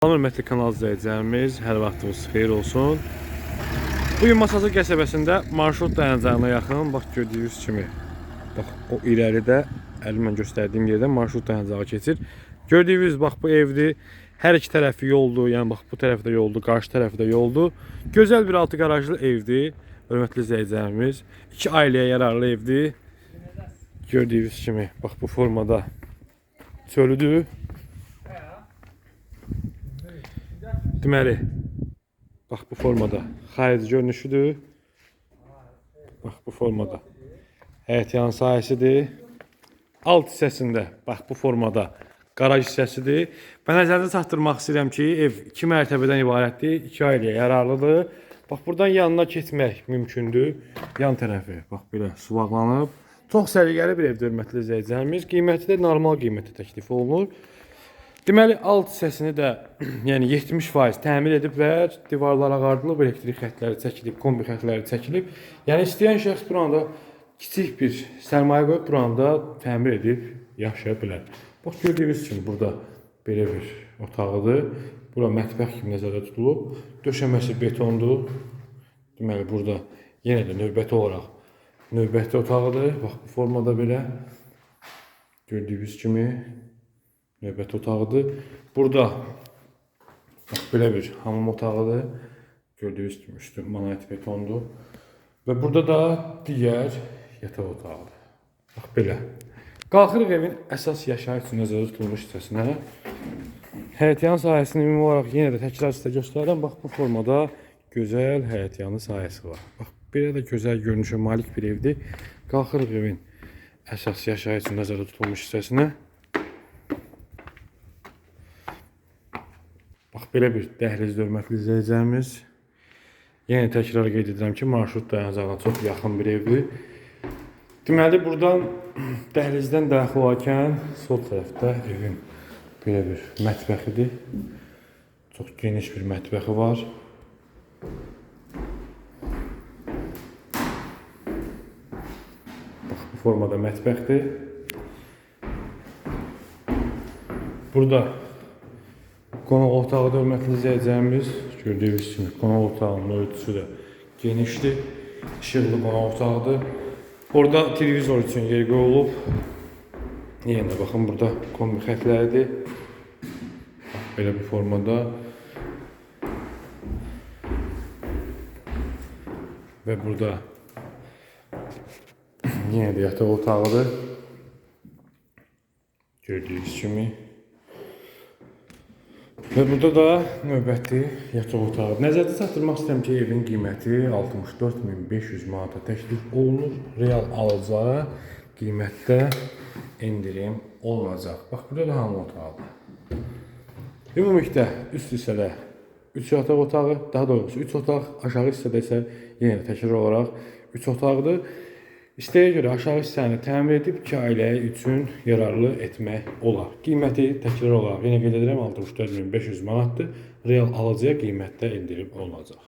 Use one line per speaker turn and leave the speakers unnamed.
Salam hörmətli kanal izləyicilərimiz, hər vaxtınız xeyir olsun. Bugün Masazı qəsəbəsində marşrut dayanacağına yaxın, bax gördüyünüz kimi, bax o irəlidə əlimlə göstərdiyim yerdən marşrut dayanacağı keçir. Gördüyünüz bax bu evdir. Hər iki tərəfi yoldur, yəni bax bu tərəfdə yoldur, qarşı tərəfdə yoldur. Gözəl bir altı qarajlı evdir. Hörmətli izləyicilərimiz, iki ailəyə yararlı evdir. Gördüyünüz kimi, bax bu formada çölüdür. Deməli, bax bu formada xarici görünüşüdür. Bax bu formada. Həyət yan sahəsidir. Alt hissəsində bax bu formada qaraj hissəsidir. Və nəzərinizə çatdırmaq istəyirəm ki, ev 2 mərtəbədən ibarətdir, 2 ailəyə yararlıdır. Bax buradan yanına keçmək mümkündür. Yan tərəfi bax belə suvaqlanıb. Çox səliqəli bir evdir hörmətli izləyicilərimiz. Qiyməti də normal qiymətə təklif olunur. Deməli alt hissəsini də yəni 70% təmir ediblər. Divarlar ağardılıb, elektrik xətləri çəkilib, kombi xətləri çəkilib. Yəni istəyən şəxs buranda kiçik bir sərmayə qoyub buranda təmir edib yaşaya bilər. Bax gördüyünüz kimi burada belə bir otağıdır. Bura mətbəx kimi nəzərdə tutulub. Döşəməsi betondur. Deməli burada yenə də növbəti olaraq növbəti otağıdır. Bax bu formada belə gördüyünüz kimi növbəti otağıdır. Burada bax belə bir hamam otağıdır. Gördüyünüz kimi üstü monolit betondur. Və burada da digər yataq otağıdır. Bax belə. Qalxırıq evin əsas yaşayış üçün nəzərdə tutulmuş hissəsinə. Həyətyan sahəsini ümumi olaraq yenə də təkrar sizə göstərirəm. Bax bu formada gözəl həyətyanı sahəsi var. Bax belə də gözəl görünüşə malik bir evdir. Qalxırıq evin əsas yaşayış üçün nəzərdə tutulmuş hissəsinə. Bax belə bir dəhlizdə hörmətli izləyicilərimiz. Yenə təkrar qeyd edirəm ki, marşrut dayanacağına çox yaxın bir evdir. Deməli buradan dəhlizdən daxil olarkən sol tərəfdə evin belə bir mətbəxidir. Çox geniş bir mətbəxi var. Bax bu formada mətbəxdir. Burada qonaq otağı da hörmətli izləyicilərimiz gördüyünüz kimi qonaq otağının örtüsü də genişdir. İşıqlı qonaq otağıdır. Orada televizor üçün yer qoyulub. Yenə də baxın burada kombi xətləridir. Belə bir formada. Və burada yenə də yataq otağıdır. Gördüyünüz kimi. Və burada da növbəti yataq otağı. Nəzərdə çatdırmaq istəyirəm ki, evin qiyməti 64500 manata təklif olunur. Real alıcılara qiymətdə endirim olunacaq. Bax, burada da hamam otağıdır. Ümumilikdə üst hissədə 3 yataq otağı, daha doğrusu 3 otaq, aşağı hissədə isə yenə təkrar olaraq 3 otaqdır. İstəyə görə aşağı hissəni təmir edib 2 ailə üçün yararlı etmək olar. Qiyməti təkrar olaraq yenə qeyd edirəm 64500 manatdır. Real alıcıya qiymətdə endirim olunacaq.